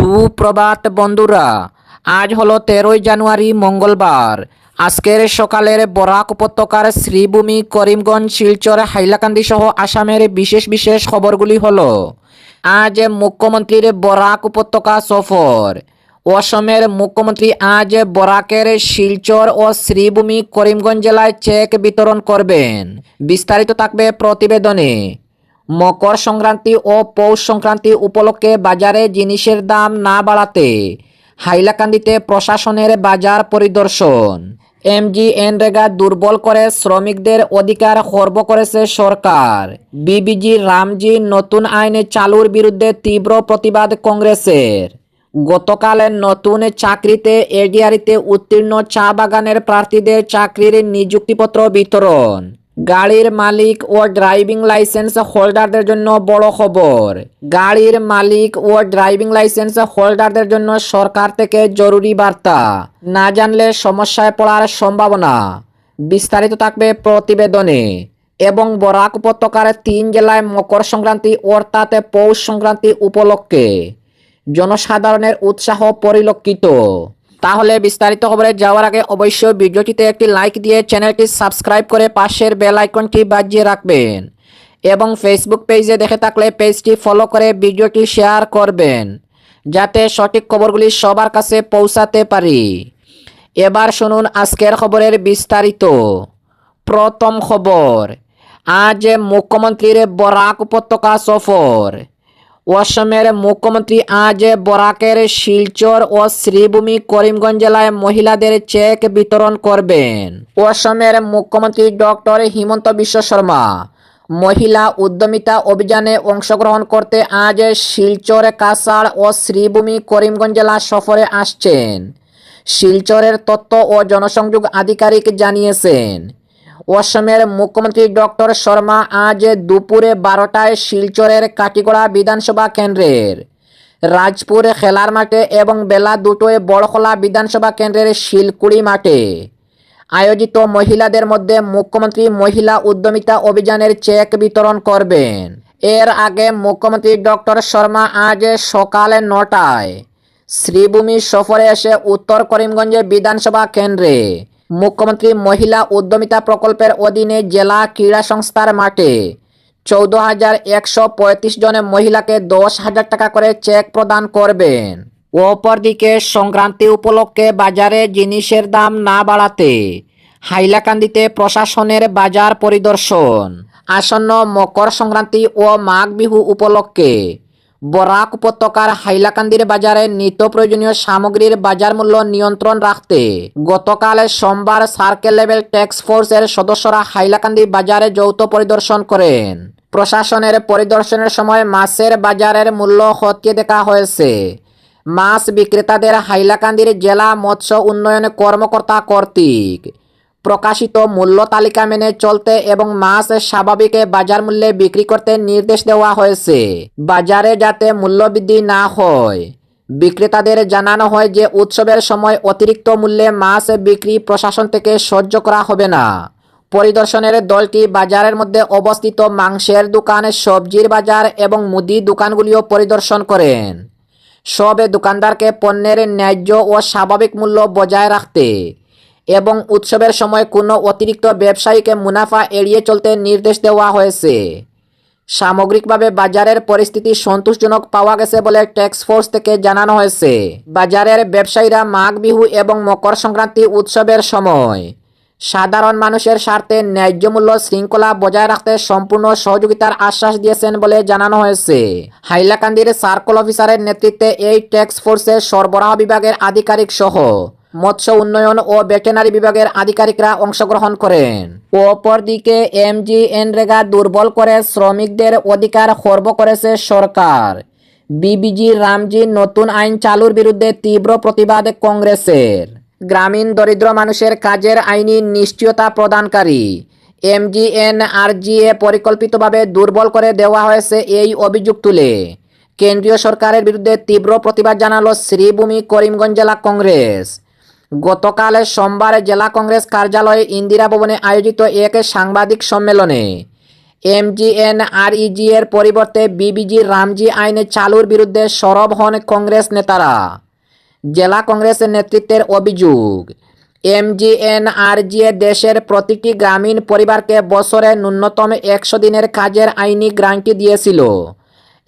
সুপ্রভাত বন্ধুরা, আজ হলো তেরোই জানুয়ারি মঙ্গলবার। আজকের সকালের বরাক উপত্যকার শ্রীভূমি করিমগঞ্জ, শিলচর, হাইলাকান্দি সহ আসামের বিশেষ বিশেষ খবরগুলি হল, আজ মুখ্যমন্ত্রীর বরাক উপত্যকা সফর। অসমের মুখ্যমন্ত্রী আজ বরাকের শিলচর ও শ্রীভূমি করিমগঞ্জ জেলায় চেক বিতরণ করবেন। বিস্তারিত থাকবে প্রতিবেদনে। মকর সংক্রান্তি ও পৌষ সংক্রান্তি উপলক্ষে বাজারে জিনিসের দাম না বাড়াতে হাইলাকান্দিতে প্রশাসনের বাজার পরিদর্শন। এমজিএনরেগা দুর্বল করে শ্রমিকদের অধিকার খর্ব করেছে সরকার। বিবিজি রামজি নতুন আইন চালুর বিরুদ্ধে তীব্র প্রতিবাদ কংগ্রেসের। গতকাল নতুন চাকরিতে এডিআরিতে উত্তীর্ণ চা বাগানের প্রার্থীদের চাকরির নিযুক্তিপত্র বিতরণ। গাড়ির মালিক ও ড্রাইভিং লাইসেন্স হোল্ডারদের জন্য বড় খবর। গাড়ির মালিক ও ড্রাইভিং লাইসেন্স হোল্ডারদের জন্য সরকার থেকে জরুরি বার্তা। না জানলে সমস্যায় পড়ার সম্ভাবনা। বিস্তারিত থাকবে প্রতিবেদনে। এবং বরাক উপত্যকার তিন জেলায় মকর সংক্রান্তি অর্থাৎ পৌষ সংক্রান্তি উপলক্ষে জনসাধারণের উৎসাহ পরিলক্ষিত। তাহলে বিস্তারিত খবরে যাওয়ার আগে অবশ্যই ভিডিওটিতে একটি লাইক দিয়ে চ্যানেলটি সাবস্ক্রাইব করে পাশের বেল আইকনটি বাজিয়ে রাখবেন। এবং ফেসবুক পেজে দেখে থাকলে পেজটি ফলো করে ভিডিওটি শেয়ার করবেন, যাতে সঠিক খবরগুলি সবার কাছে পৌঁছাতে পারি। এবার শুনুন আজকের খবরের বিস্তারিত। প্রথম খবর, আজ মুখ্যমন্ত্রীর বরাক উপত্যকা সফর। অসমের মুখ্যমন্ত্রী আজ বরাকের শিলচর ও শ্রীভূমি করিমগঞ্জ জেলায় মহিলাদের চেক বিতরণ করবেন। অসমের মুখ্যমন্ত্রী ডক্টর হিমন্ত বিশ্ব শর্মা, মহিলা উদ্যমিতা অভিযানে অংশগ্রহণ করতে আজ শিলচর, কাছাড় ও শ্রীভূমি করিমগঞ্জ জেলা সফরে আসছেন। শিলচরের তথ্য ও জনসংযোগ আধিকারিক জানিয়েছেন অসমের মুখ্যমন্ত্রী ডক্টর শর্মা আজ দুপুরে বারোটায় শিলচরের কাটিগড়া বিধানসভা কেন্দ্রের। রাজপুর, খেলার মাঠে এবং বেলা দুটোয় বড়খোলা বিধানসভা কেন্দ্রের শিলকুড়ি মাঠে। আয়োজিত মহিলাদের মধ্যে মুখ্যমন্ত্রী মহিলা উদ্যমিতা অভিযানের চেক বিতরণ করবেন। এর আগে মুখ্যমন্ত্রী ডক্টর শর্মা আজ সকালে নটায় শ্রীভূমি সফরে এসে উত্তর করিমগঞ্জে বিধানসভা কেন্দ্রে মুখ্যমন্ত্রী মহিলা উদ্যমিতা প্রকল্পের অধীনে জেলা ক্রীড়া সংস্থার মাঠে চৌদ্দ হাজার একশো পঁয়ত্রিশ জনের মহিলাকে দশ হাজার টাকা করে চেক প্রদান করবেন। অপরদিকে সংক্রান্তি উপলক্ষে বাজারে জিনিসের দাম না বাড়াতে হাইলাকান্দিতে প্রশাসনের বাজার পরিদর্শন। আসন্ন মকর সংক্রান্তি ও মাঘ বিহু উপলক্ষে বরাক উপত্যকার হাইলাকান্দির বাজারে নিত্য প্রয়োজনীয় সামগ্রীর বাজার মূল্য নিয়ন্ত্রণ রাখতে গতকাল সোমবার সার্কেল লেভেল ট্যাক্স ফোর্সের সদস্যরা হাইলাকান্দি বাজারে যৌথ পরিদর্শন করেন। প্রশাসনের পরিদর্শনের সময় মাছের বাজারের মূল্য খতিয়ে দেখা হয়েছে। মাছ বিক্রেতাদের হাইলাকান্দির জেলা মৎস্য উন্নয়ন কর্মকর্তা কর্তৃক প্রকাশিত মূল্য তালিকা মেনে চলতে এবং মাছ স্বাভাবিক বাজার মূল্যে বিক্রি করতে নির্দেশ দেওয়া হয়েছে। বাজারে যাতে মূল্যবৃদ্ধি না হয়, বিক্রেতাদের জানানো হয় যে উৎসবের সময় অতিরিক্ত মূল্যে মাছ বিক্রি প্রশাসন থেকে সহ্য করা হবে না। পরিদর্শনের দলটি বাজারের মধ্যে অবস্থিত মাংসের দোকান, সবজির বাজার এবং মুদি দোকানগুলিও পরিদর্শন করেন। সব দোকানদারকে পণ্যের ন্যায্য ও স্বাভাবিক মূল্য বজায় রাখতে এবং উৎসবের সময় কোনো অতিরিক্ত ব্যবসায়ীকে মুনাফা এড়িয়ে চলতে নির্দেশ দেওয়া হয়েছে। সামগ্রিকভাবে বাজারের পরিস্থিতি সন্তোষজনক পাওয়া গেছে বলে ট্যাক্স ফোর্স থেকে জানানো হয়েছে। বাজারের ব্যবসায়ীরা মাঘ, বিহু এবং মকর সংক্রান্তি উৎসবের সময় সাধারণ মানুষের স্বার্থে ন্যায্য মূল্য শৃঙ্খলা বজায় রাখতে সম্পূর্ণ সহযোগিতার আশ্বাস দিয়েছেন বলে জানানো হয়েছে। হাইলাকান্দির সার্কল অফিসারের নেতৃত্বে এই ট্যাক্স ফোর্সের সরবরাহ বিভাগের আধিকারিক সহ মৎস্য উন্নয়ন ও ভেটেনারি বিভাগের আধিকারিকরা অংশগ্রহণ করেন। অপরদিকে এমজিএনরেগা দুর্বল করে শ্রমিকদের অধিকার খর্ব করেছে সরকার। বিবিজি রামজি নতুন আইন চালুর বিরুদ্ধে তীব্র প্রতিবাদ কংগ্রেসের। গ্রামীণ দরিদ্র মানুষের কাজের আইনি নিশ্চয়তা প্রদানকারী। এমজি এন আর জি এ পরিকল্পিতভাবে দুর্বল করে দেওয়া হয়েছে এই অভিযোগ তুলে। কেন্দ্রীয় সরকারের বিরুদ্ধে তীব্র প্রতিবাদ জানালো শ্রীভূমি করিমগঞ্জ জেলা কংগ্রেস। গতকাল সোমবার জেলা কংগ্রেস কার্যালয়ে ইন্দিরা ভবনে আয়োজিত এক সাংবাদিক সম্মেলনে এমজিএনআরইজি এর পরিবর্তে বিবিজি রামজি আইন চালুর বিরুদ্ধে সরব হন কংগ্রেস নেতারা। জেলা কংগ্রেসের নেতৃত্বের অভিযোগ এমজিএনআরজি দেশের প্রতিটি গ্রামীণ পরিবারকে বছরে ন্যূনতম একশো দিনের কাজের আইনি গ্রান্টি দিয়েছিল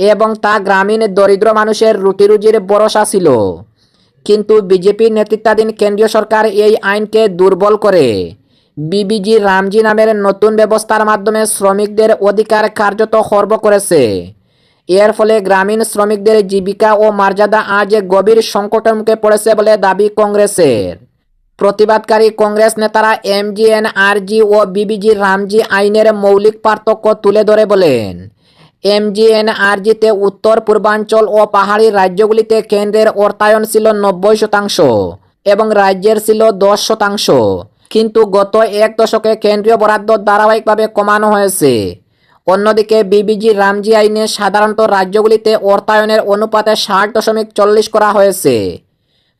এবং তা গ্রামীণ দরিদ্র মানুষের রুটিরুজির ভরসা ছিল। কিন্তু বিজেপি নেতৃত্বাধীন কেন্দ্রীয় সরকার এই আইনকে দুর্বল করে। বিবিজি রামজি নামের নতুন ব্যবস্থার মাধ্যমে শ্রমিকদের অধিকার কার্যত খর্ব করেছে। এর ফলে গ্রামীণ শ্রমিকদের জীবিকা ও মর্যাদা আজ গভীর সংকটের মুখে পড়েছে বলে দাবি কংগ্রেসের। প্রতিবাদকারী কংগ্রেস নেতারা এমজিএনআরজি ও বিবিজি রামজি আইনের মৌলিক পার্থক্য তুলে ধরে বলেন এমজিএনআরজিতে উত্তর, পূর্বাঞ্চল ও পাহাড়ি রাজ্যগুলিতে কেন্দ্রের অর্থায়ন ছিল নব্বই শতাংশ এবং রাজ্যের ছিল দশ শতাংশ। কিন্তু গত এক দশকে কেন্দ্রীয় বরাদ্দ ধারাবাহিকভাবে কমানো হয়েছে। অন্যদিকে বিবিজি রামজি আইনে সাধারণত রাজ্যগুলিতে অর্থায়নের অনুপাতে ষাট দশমিক চল্লিশ করা হয়েছে।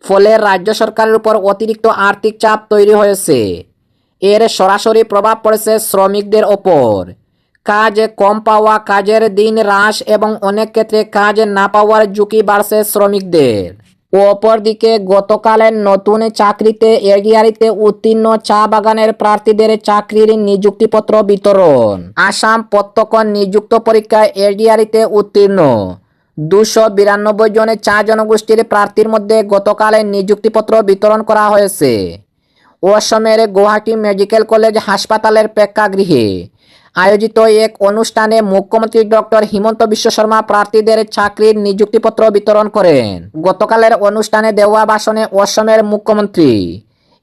ফলে রাজ্য সরকারের উপর অতিরিক্ত আর্থিক চাপ তৈরি হয়েছে। এর সরাসরি প্রভাব পড়েছে শ্রমিকদের ওপর। কাজ কম পাওয়া, কাজের দিন হ্রাস এবং অনেক ক্ষেত্রে কাজ না পাওয়ার ঝুঁকি বাড়ছে শ্রমিকদের। অপরদিকে গতকালের নতুন চাকরিতে এগিয়ারিতে উত্তীর্ণ চা বাগানের প্রার্থীদের চাকরির নিযুক্তিপত্র বিতরণ। আসাম প্রত্যক্ষ নিযুক্ত পরীক্ষায় এগিয়ারিতে উত্তীর্ণ। দুশো বিরানব্বই জনের চা জনগোষ্ঠীর প্রার্থীর মধ্যে গতকালের নিযুক্তিপত্র বিতরণ করা হয়েছে। অসমের গুয়াহাটি মেডিকেল কলেজ হাসপাতালের প্রেক্ষাগৃহে আয়োজিত এক অনুষ্ঠানে মুখ্যমন্ত্রী ডক্টর হিমন্ত বিশ্ব শর্মা প্রার্থীদের চাকরির নিযুক্তিপত্র বিতরণ করেন। গতকালের অনুষ্ঠানে দেওয়া ভাষণে অসমের মুখ্যমন্ত্রী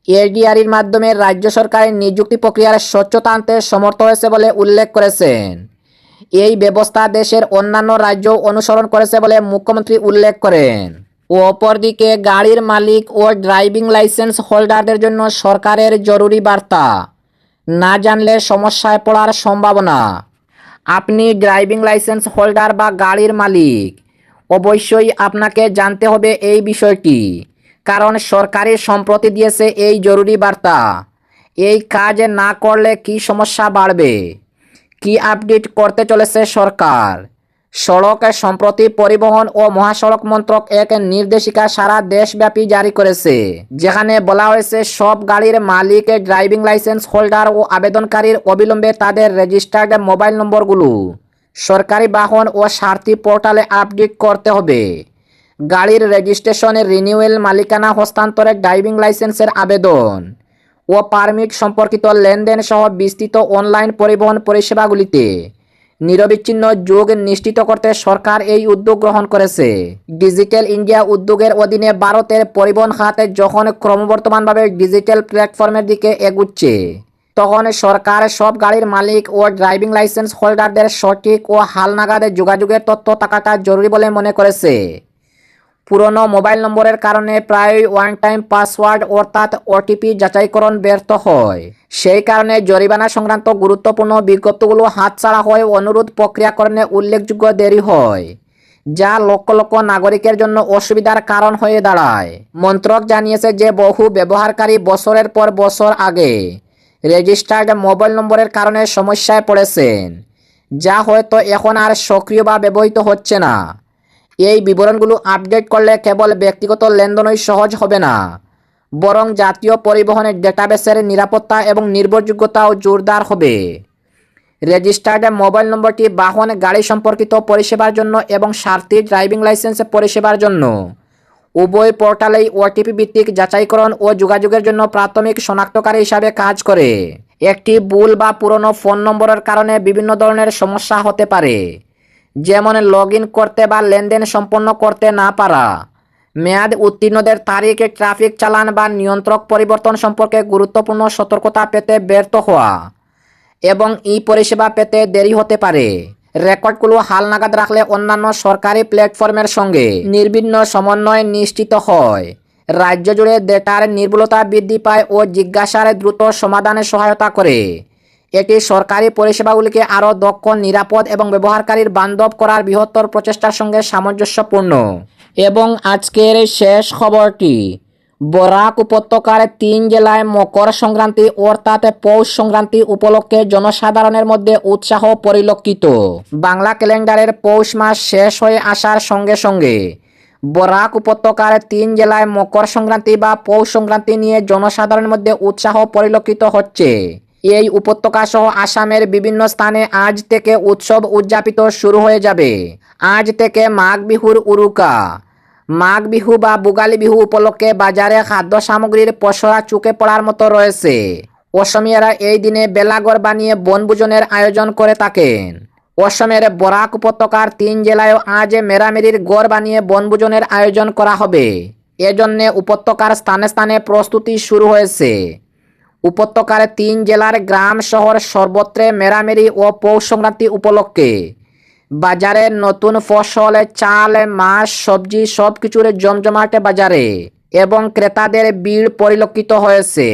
এডিআরির মাধ্যমে রাজ্য সরকারের নিযুক্তি প্রক্রিয়ার স্বচ্ছতা আনতে সমর্থ হয়েছে বলে উল্লেখ করেছেন। এই ব্যবস্থা দেশের অন্যান্য রাজ্য অনুসরণ করেছে বলে মুখ্যমন্ত্রী উল্লেখ করেন। অপরদিকে গাড়ির মালিক ও ড্রাইভিং লাইসেন্স হোল্ডারদের জন্য সরকারের জরুরি বার্তা। না জানলে সমস্যায় পড়ার সম্ভাবনা। আপনি ড্রাইভিং লাইসেন্স হোল্ডার বা গাড়ির মালিক। অবশ্যই আপনাকে জানতে হবে এই বিষয়টি, কারণ সরকারি সম্প্রতি দিয়েছে এই জরুরি বার্তা। এই কাজ না করলে কি সমস্যা বাড়বে? কি আপডেট করতে চলেছে সরকার? সড়ক সম্প্রতি পরিবহন ও মহাসড়ক মন্ত্রক এক নির্দেশিকা সারা দেশব্যাপী জারি করেছে, যেখানে বলা হয়েছে সব গাড়ির মালিক ড্রাইভিং লাইসেন্স হোল্ডার ও আবেদনকারীর অবিলম্বে তাদের রেজিস্টার্ড মোবাইল নম্বরগুলো, সরকারি বাহন ও সারথি পোর্টালে আপডেট করতে হবে। গাড়ির রেজিস্ট্রেশনের রিনিউয়েল মালিকানা হস্তান্তরের ড্রাইভিং লাইসেন্সের আবেদন ও পারমিট সম্পর্কিত লেনদেন সহ বিস্তৃত অনলাইন পরিবহন পরিষেবাগুলিতে নিরবিচ্ছিন্ন যোগ নিশ্চিত করতে সরকার এই উদ্যোগ গ্রহণ করেছে। ডিজিটাল ইন্ডিয়া উদ্যোগের অধীনে ভারতের পরিবহন খাতে যখন ক্রমবর্তমানভাবে ডিজিটাল প্ল্যাটফর্মের দিকে এগুচ্ছে, তখন সরকার সব গাড়ির মালিক ও ড্রাইভিং লাইসেন্স হোল্ডারদের সঠিক ও হালনাগাদের যোগাযোগের তথ্য থাকাটা জরুরি বলে মনে করেছে। পুরনো মোবাইল নম্বরের কারণে প্রায় ওয়ান টাইম পাসওয়ার্ড অর্থাৎ ওটিপি যাচাইকরণ ব্যর্থ হয়। সেই কারণে জরিমানা সংক্রান্ত গুরুত্বপূর্ণ বিজ্ঞপ্তিগুলো হাতছাড়া হয়ে অনুরোধ প্রক্রিয়াকরণে উল্লেখযোগ্য দেরি হয়, যা লক্ষ লক্ষ নাগরিকের জন্য অসুবিধার কারণ হয়ে দাঁড়ায়। মন্ত্রক জানিয়েছে যে বহু ব্যবহারকারী বছরের পর বছর আগে রেজিস্টার্ড মোবাইল নম্বরের কারণে সমস্যায় পড়েছেন, যা হয়তো এখন আর সক্রিয় বা ব্যবহৃত হচ্ছে না। এই বিবরণগুলো আপডেট করলে কেবল ব্যক্তিগত লেনদেনই সহজ হবে না। বরং জাতীয় পরিবহনের ডেটাবেসের নিরাপত্তা এবং নির্ভরযোগ্যতাও জোরদার হবে। রেজিস্টার্ড মোবাইল নম্বরটি বাহন, গাড়ি সম্পর্কিত পরিষেবার জন্য এবং সারথি ড্রাইভিং লাইসেন্স পরিষেবার জন্য। উভয় পোর্টালেই ওটিপি ভিত্তিক যাচাইকরণ ও যোগাযোগের জন্য প্রাথমিক শনাক্তকারী হিসাবে কাজ করে। একটি ভুল বা পুরনো ফোন নম্বরের কারণে বিভিন্ন ধরনের সমস্যা হতে পারে। যেমন লগ করতে বা লেনদেন সম্পন্ন করতে না পারা। মেয়াদ উত্তীর্ণদের তারিখে ট্রাফিক চালান বা নিয়ন্ত্রক পরিবর্তন সম্পর্কে গুরুত্বপূর্ণ সতর্কতা পেতে ব্যর্থ হওয়া এবং ই পরিষেবা পেতে দেরি হতে পারে। রেকর্ডগুলো হালনাগাদ রাখলে অন্যান্য সরকারি প্ল্যাটফর্মের সঙ্গে নির্বিঘ্ন সমন্বয় নিশ্চিত হয়। রাজ্য জুড়ে ডেটার নির্ভুলতা বৃদ্ধি পায় ও জিজ্ঞাসার দ্রুত সমাধানে সহায়তা করে। এটি সরকারি পরিষেবাগুলিকে আরও দক্ষ, নিরাপদ এবং ব্যবহারকারীর বান্ধব করার বৃহত্তর প্রচেষ্টার সঙ্গে সামঞ্জস্যপূর্ণ। এবং আজকের শেষ খবরটি, বরাক উপত্যকার তিন জেলায় মকর সংক্রান্তি অর্থাৎ পৌষ সংক্রান্তি উপলক্ষে জনসাধারণের মধ্যে উৎসাহ পরিলক্ষিত। বাংলা ক্যালেন্ডারের পৌষ মাস শেষ হয়ে আসার সঙ্গে সঙ্গে বরাক উপত্যকার তিন জেলায় মকর সংক্রান্তি বা পৌষ সংক্রান্তি নিয়ে জনসাধারণের মধ্যে উৎসাহ পরিলক্ষিত হচ্ছে। এই উপত্যকা সহ আসামের বিভিন্ন স্থানে আজ থেকে উৎসব উদযাপিত শুরু হয়ে যাবে। আজ থেকে মাঘ বিহুর উরুকা মাঘ বিহু বা বুগালি বিহু উপলক্ষে বাজারে খাদ্য সামগ্রীর পসরা চুকে পড়ার মতো রয়েছে অসমীয়ারা এই দিনে বেলাগর বানিয়ে বনভোজনের আয়োজন করে থাকেন। অসমের বরাক উপত্যকার তিন জেলায়ও আজ মেরামেরির গড় বানিয়ে বনভোজনের আয়োজন করা হবে। এজন্যে উপত্যকার স্থানে স্থানে প্রস্তুতি শুরু হয়েছে উপত্যকার তিন জেলার গ্রাম শহর সর্বত্রে মেরামেরি ও পৌষ সংক্রান্তি উপলক্ষে। বাজারে নতুন ফসল, চাল, মাছ, সবজি সব কিছুর জমজমাটে বাজারে এবং ক্রেতাদের ভিড় পরিলক্ষিত হয়েছে।